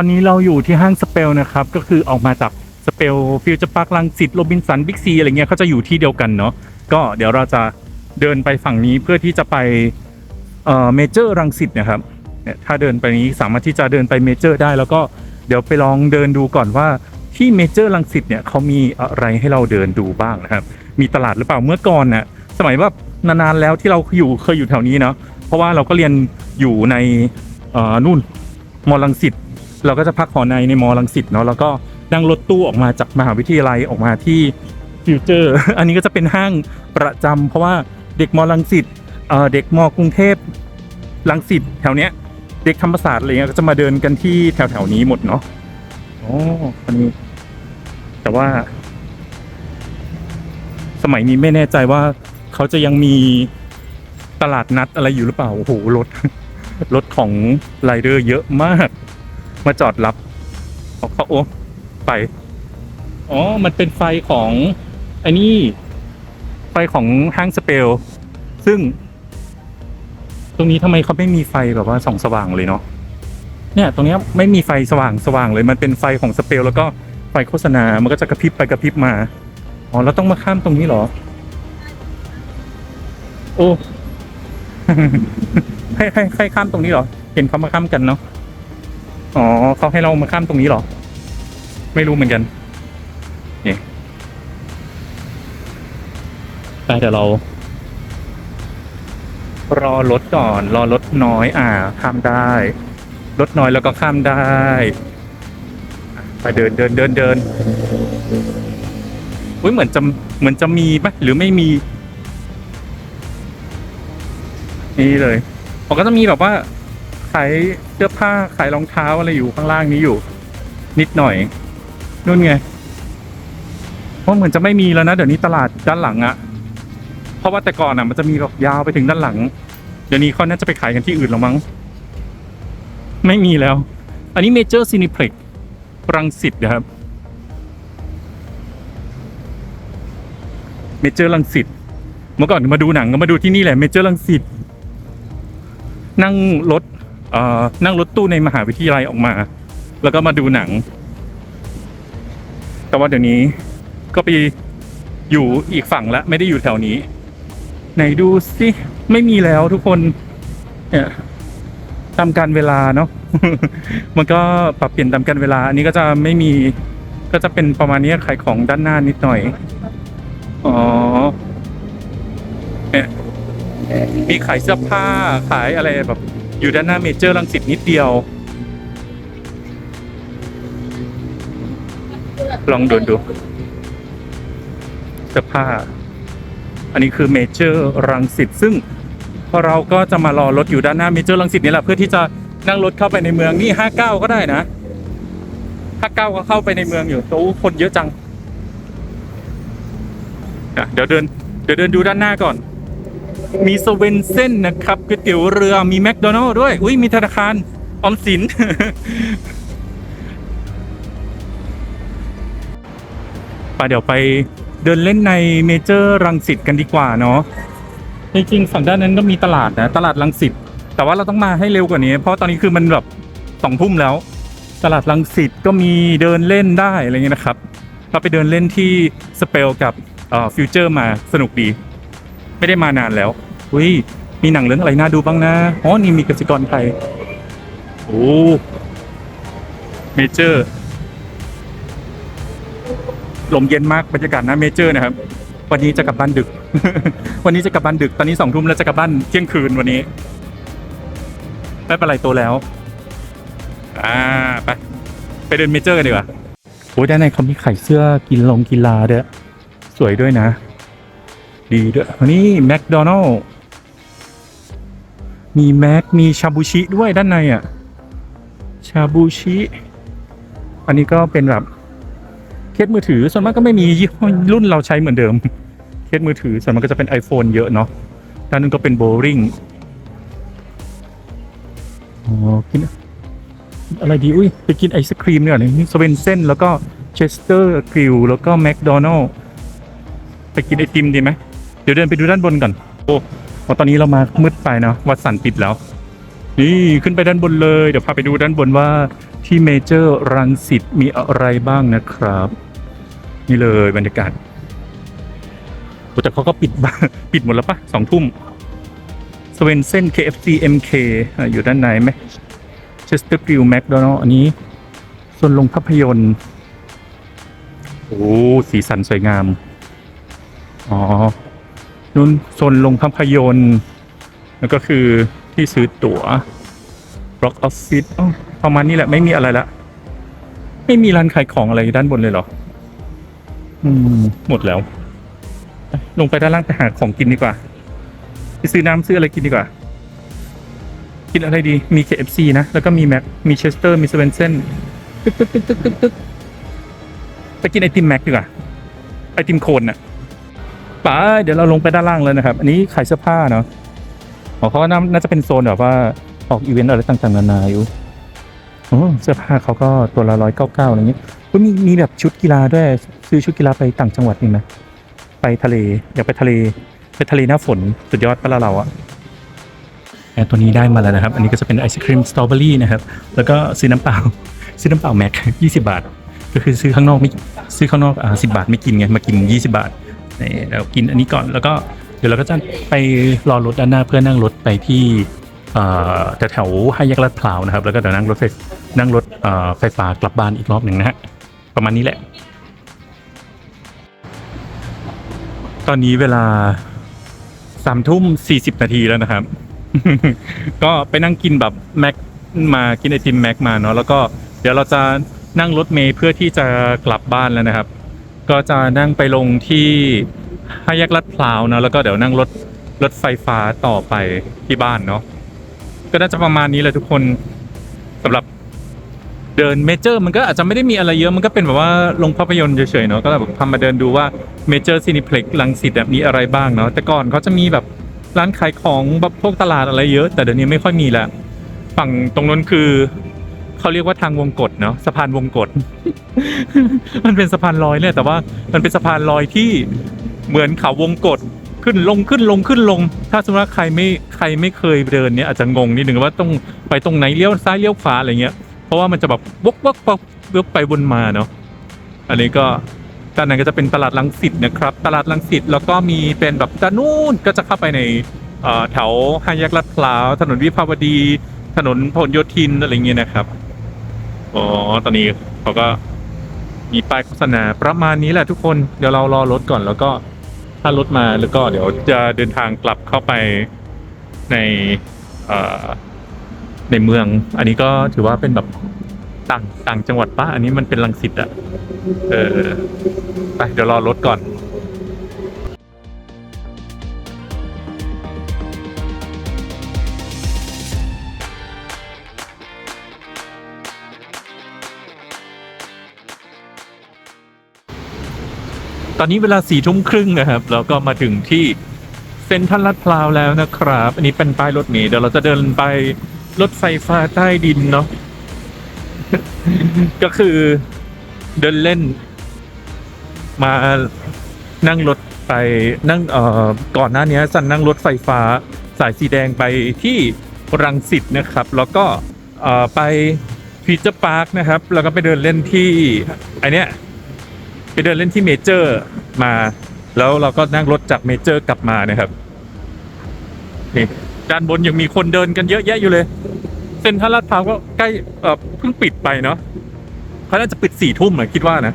อนนี้เราอยู่ที่ห้างสเปลนะครับ ก็คือออกมาจากสเปลฟิวเจอร์พาร์คลังสิตโรบินสันบิ๊กซีอะไรเงี้ยเขาจะอยู่ที่เดียวกันเนาะก็เดี๋ยวเราจะเดินไปฝั่งนี้เพื่อที่จะไปเอ่อเมเจอร์รังสิตนะครับเนี่ยถ้าเดินไปนี้สามารถที่จะเดินไปเมเจอร์ได้ แล้วก็เดี๋ยวไปลองเดินดูก่อนว่าที่เมเจอร์รังสิตเนี่ยเขามีอะไรให้เราเดินดูบ้างนะครับ มีตลาดหรือเปล่าเมื่อก่อนน่ะสมัยแบบนานๆแล้วที่เราอยู่เคยอยู่แถวนี้เนาะเพราะว่าเราก็เรียนอยู่ในเออนู่นมอลังสิต เราก็จะพักหอในในมอลังสิตเนาะแล้วก็นั่งรถตู้ออกมาจากมหาวิทยาลัยออกมาที่ฟิวเจอร์ อันนี้ก็จะเป็นห้างประจำเพราะว่าเด็กมอลังสิตเด็กมอกรุงเทพลังสิตแถวเนี้ยเด็กธรรมศาสตร์อะไรเงี้ยก็จะมาเดินกันที่แถวแถวนี้หมดเนาะอ๋ออันนี้ แต่ว่า สมัยนี้ไม่แน่ใจว่าเขาจะยังมีตลาดนัดอะไรอยู่หรือเปล่า โอ้โหรถรถของไรเดอร์เยอะมาก มาจอดรับเขาเขาโอ้ไฟอ๋อ มันเป็นไฟของไอ้นี่ ไฟของห้างสเปล ซึ่ง ตรงนี้ทำไมเขาไม่มีไฟแบบว่าส่องสว่างเลยเนาะเนี่ย ตรงเนี้ยไม่มีไฟสว่างสว่างเลย มันเป็นไฟของสเปล แล้วก็ไฟโฆษณา มันก็จะกระพริบไปกระพริบมา อ๋อ แล้วต้องมาข้ามตรงนี้เหรอ โอ้ให้ให้ให้ข้ามตรงนี้เหรอ เห็นเขามาข้ามกันเนาะ อ๋อเขาให้เรามาข้ามตรงนี้เหรอ ไม่รู้เหมือนกันนี่ไปเดี๋ยวเรา รอรถก่อน รอรถน้อย อ่า ข้ามได้ รถน้อยแล้วก็ข้ามได้ ไปเดินเดินเดินเดินอุ้ยเหมือนจะเหมือนจะมีปะหรือไม่มี นี่เลยผมก็จะมีแบบว่า ขายเสื้อผ้าขายรองเท้าอะไรอยู่ข้างล่างนี้อยู่ นิดหน่อยนู่นไงเพราะเหมือนจะไม่มีแล้วนะเดี๋ยวนี้ตลาดด้านหลังอะเพราะว่าแต่ก่อนอะมันจะมีแบบยาวไปถึงด้านหลัง เดี๋ยวนี้เขาน่าจะไปขายกันที่อื่นแล้วมั้ง ไม่มีแล้ว อันนี้เมเจอร์ซีนิเพล็กรังสิตนะครับเมเจอร์รังสิตเมื่อก่อนมาดูหนังก็มาดูที่นี่แหละเมเจอร์รังสิตนั่งรถ นั่งรถตู้ในมหาวิทยาลัยออกมา แล้วก็มาดูหนัง แต่ว่าเดี๋ยวนี้ก็ไปอยู่อีกฝั่งแล้วไม่ได้อยู่แถวนี้ ไหนดูสิไม่มีแล้วทุกคนเนี่ยตามการเวลาเนาะมันก็ปรับเปลี่ยนตามการเวลา อันนี้ก็จะไม่มีก็จะเป็นประมาณนี้ขายของด้านหน้านิดหน่อย อ๋อเนี่ยมีขายเสื้อผ้าขายอะไรแบบ อยู่ด้านหน้าเมเจอร์ลังสิตนิดเดียว ลองเดินดูเสื้อผ้า อันนี้คือเมเจอร์รังสิตซึ่งพอเราก็จะมารอรถอยู่ด้านหน้าเมเจอร์รังสิตนี่แหละเพื่อที่จะนั่งรถเข้าไปในเมืองนี่ห้าเก้าก็ได้นะห้าเก้าก็เข้าไปในเมืองอยู่โอ้คนเยอะจัง เดี๋ยวเดิน เดี๋ยวเดินดูด้านหน้าก่อน มีสเวนเซ่นนะครับก๋วยเตี๋ยวเรือมีแมคโดนัลล์ด้วย อุ้ยมีธนาคารออมสิน ไปเดี๋ยวไปเดินเล่นในเมเจอร์รังสิตกันดีกว่าเนาะจริงๆฝั่งด้านนั้นก็มีตลาดนะ ตลาดรังสิตแต่ว่าเราต้องมาให้เร็วกว่านี้ เพราะตอนนี้คือมันแบบสองทุ่มแล้ว ตลาดรังสิตก็มีเดินเล่นได้อะไรเงี้ยนะครับ เราไปเดินเล่นที่สเปลกับฟิวเจอร์มาสนุกดี ไม่ได้มานานแล้วอุ้ยมีหนังเรื่องอะไรน่าดูบ้างนะอ๋อนี่มีกสิกรไทยโอ้เมเจอร์ลมเย็นมากบรรยากาศนะเมเจอร์นะครับ วันนี้จะกลับบ้านดึก วันนี้จะกลับบ้านดึก ตอนนี้สองทุ่มแล้วจะกลับบ้านเที่ยงคืนวันนี้ไม่เป็นไรโตแล้ว อ่าไปไปเดินเมเจอร์กันดีกว่าโอ้ยด้านในเขามีขายเสื้อกินลงกีฬาด้วยสวยด้วยนะ ดีด้วยอันนี้แมคโดนัลล์มีแม็กมีชาบูชิด้วยด้านในอะ ชาบูชิ อันนี้ก็เป็นแบบเคสมือถือส่วนมากก็ไม่มียี่ห้อรุ่นเราใช้เหมือนเดิม เคสมือถือส่วนมากก็จะเป็น iPhone เยอะเนาะด้านนั้นก็เป็นโบลิงอ๋อกินอะไรดี อุ้ยไปกินไอศครีมเนี่ยนี่สเวนเซนแล้วก็เชสเตอร์กริลแล้วก็แมคโดนัลล์ไปกินไอติมดีไหม ดี๋ยวเดินไปดูด้านบนก่อน โอ้ตอนนี้เรามามืดไปเนาะวัดสันปิดแล้ว นี่ขึ้นไปด้านบนเลย เดี๋ยวพาไปดูด้านบนว่าที่เมเจอร์รังสิตมีอะไรบ้างนะครับ นี่เลยบรรยากาศแต่เขาก็ปิดปิดหมดแล้วปะสองทุ่มสเวนเซน KFC MK อยู่ด้านในไหมเชสเตอร์ฟิลแมคโดนัลอันนี้ส่วนลงภาพยนตร์โอ้สีสันสวยงาม อ๋อ นู่นโซนลงภาพยนตร์ แล้วก็คือที่ซื้อตั๋ว Rock Office อ๋อประมาณนี้แหละไม่มีอะไรละ ไม่มีร้านขายของอะไรด้านบนเลยเหรอ อืม หมดแล้ว ลงไปด้านล่างไปหาของกินดีกว่าไปซื้อน้ำซื้ออะไรกินดีกว่า กินอะไรดี มี KFC นะ แล้วก็มีแม็ก มีเชสเตอร์ มีสเวนเซนตึ๊กตึ๊กตึ๊กตึ๊กตึ๊กไปกินไอติมแม็กดีกว่า ไอติมโคนน่ะ ไปเดี๋ยวเราลงไปด้านล่างเลยนะครับ อันนี้ขายเสื้อผ้าเนาะอ๋อเขาก็น่าจะเป็นโซนแบบว่าออกอีเวนต์อะไรต่างๆนานาอยู่โอ้เสื้อผ้าเขาก็ตัวละร้อยเก้าเก้าอะไรเงี้ยก็มีมีแบบชุดกีฬาด้วย ซื้อชุดกีฬาไปต่างจังหวัดนี่ไหมไปทะเลอยากไปทะเลไปทะเลหน้าฝนสุดยอดปะละเราอะแอตัวนี้ได้มาแล้วนะครับ อันนี้ก็จะเป็นไอศครีมสตรอเบอรี่นะครับ แล้วก็ซื้อน้ำเปล่า ซื้อน้ำเปล่าแม็กยี่สิบาท ก็คือซื้อข้างนอกไม่ซื้อข้างนอกอ่าสิบาทไม่กินไง มากินยี่สิบาท นี่เรากินอันนี้ก่อนแล้วก็เดี๋ยวเราก็จะไปรอรถด้านหน้าเพื่อนั่งรถไปที่เอ่แถวๆห้าแยกลาดพร้าวนะครับ แล้วก็เดี๋ยวนั่งรถไฟนั่งรถไฟฟ้ากลับบ้านอีกรอบหนึ่งนะฮะประมาณนี้แหละ ตอนนี้เวลาสามทุ่มสี่สิบนาทีแล้วนะครับ ก็ไปนั่งกินแบบแม็กมากินไอติมแม็กมาเนาะแล้วก็เดี๋ยวเราจะนั่งรถเมล์เพื่อที่จะกลับบ้านแล้วนะครับ ก็จะนั่งไปลงที่ห้าแยกลาดพร้าวนะแล้วก็เดี๋ยวนั่งรถรถไฟฟ้าต่อไปที่บ้านเนาะก็น่าจะประมาณนี้เลยทุกคนสำหรับเดินเมเจอร์มันก็อาจจะไม่ได้มีอะไรเยอะมันก็เป็นแบบว่าลงภาพยนตร์เฉยๆเนาะก็แบบทำมาเดินดูว่าเมเจอร์ซีนิเพล็กลังสิตแบบนี้อะไรบ้างเนาะแต่ก่อนเขาจะมีแบบร้านขายของแบบพวกตลาดอะไรเยอะ แต่เดี๋ยวนี้ไม่ค่อยมีแล้วฝั่งตรงนั้นคือ เขาเรียกว่าทางวงกฏเนาะสะพานวงกฏ มันเป็นสะพานลอยเนี่ยแต่ว่ามันเป็นสะพานลอยที่เหมือนเขาวงกฏขึ้นลงขึ้นลงขึ้นลง ถ้าสมมติว่าใครไม่ใครไม่เคยเดินเนี่ยอาจจะงงนิดนึงว่าต้องไปตรงไหนเลี้ยวซ้ายเลี้ยวขวาอะไรเงี้ยเพราะว่ามันจะแบบวกวกวกวกไปวนมาเนาะอันนี้ก็ด้านนั้นก็จะเป็นตลาดลังสิตนะครับ ตลาดลังสิตแล้วก็มีเป็นแบบด้านนู้นก็จะเข้าไปในแถวห้าแยกลาดพร้าวถนนวิภาวดี ถนนพหลโยธินอะไรเงี้ยนะครับ อ๋อ ตอนนี้เขาก็มีป้ายโฆษณาประมาณนี้แหละทุกคน เดี๋ยวเรารอรถก่อนแล้วก็ถ้ารถมาแล้วก็เดี๋ยวจะเดินทางกลับเข้าไปในในเมือง อันนี้ก็ถือว่าเป็นแบบต่างต่างจังหวัดป้าอันนี้มันเป็นลังสิตอะเออไปเดี๋ยวรอรถก่อน ตอนนี้เวลาสี่ทุ่มครึ่งนะครับ แล้วก็มาถึงที่เซ็นทรัลลาดพร้าวแล้วนะครับ อันนี้เป็นป้ายรถเมล์เดี๋ยวเราจะเดินไปรถไฟฟ้าใต้ดินเนาะก็คือเดินเล่น มานั่งรถไปนั่งเอ่อก่อนหน้านี้สันนั่งรถไฟฟ้าสายสีแดงไปที่รังสิตนะครับ แล้วก็เอ่อไปฟีเจอร์พาร์คนะครับ แล้วก็ไปเดินเล่นที่ไอเนี้ย เดินเล่นที่เมเจอร์มา แล้วเราก็นั่งรถจากเมเจอร์กลับมานะครับนี่ด้านบนยังมีคนเดินกันเยอะแยะอยู่เลยเซ็นทรัลลาดพร้าวก็ใกล้เพิ่งปิดไปเนาะเขาน่าจะปิดสี่ทุ่มอะคิดว่านะ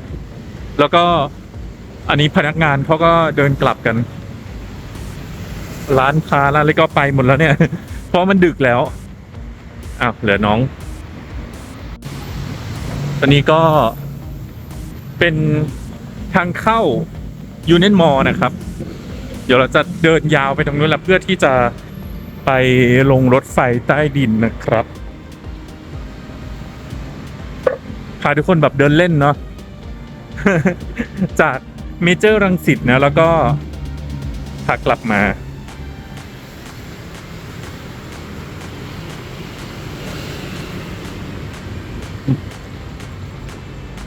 แล้วก็อันนี้พนักงานเขาก็เดินกลับกัน ร้านค้าร้านอะไรก็ไปหมดแล้วเนี่ย เพราะมันดึกแล้วอ้าวเหลือน้อง ตอนนี้ก็เป็น ทางเข้ายูเน n นมอลนะครับ เดี๋ยวเราจะเดินยาวไปตรงนู้นละเพื่อที่จะไปลงรถไฟใต้ดินนะครับพาทุกคนแบบเดินเล่นเนาะจากเมเจอร์รังสิตนะแล้วก็พากลับมา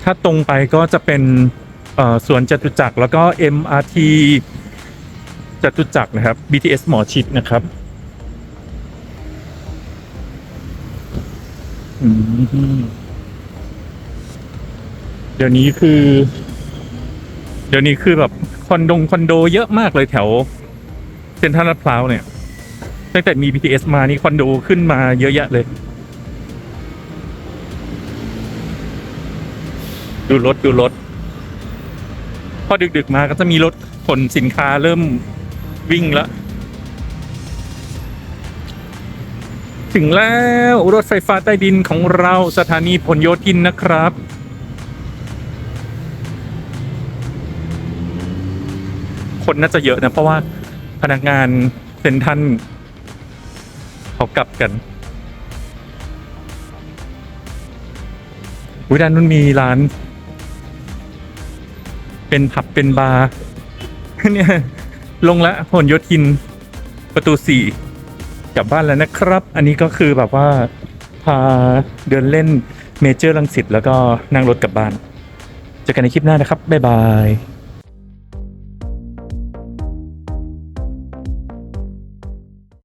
ถ้าตรงไปก็จะเป็น สวนจตุจักรแล้วก็ MRT จตุจักรนะครับ BTS หมอชิดนะครับเดี๋ยวนี้คือ เดี๋ยวนี้คือแบบคอนโดคอนโดเยอะมากเลยแถวเซ็นทรัลลาดพร้าวเนี่ยตั้งแต่มี BTS มานี่คอนโดขึ้นมาเยอะแยะเลย ดูรถดูรถ พอดึกๆมาก็จะมีรถขนสินค้าเริ่มวิ่งแล้ว ถึงแล้วรถไฟฟ้าใต้ดินของเราสถานีพลโยธินนะครับ คนน่าจะเยอะนะ เพราะว่าพนักงานเซ็นทันเขากลับกันวิด้านนู้นมีร้าน เป็นผับเป็นบาร์เนี่ยลงละหนโยธินประตูสี่กลับบ้านแล้วนะครับ อันนี้ก็คือแบบว่าพาเดินเล่นเมเจอร์ลังสิตแล้วก็นั่งรถกลับบ้านเจอกันในคลิปหน้านะครับ บ๊ายบาย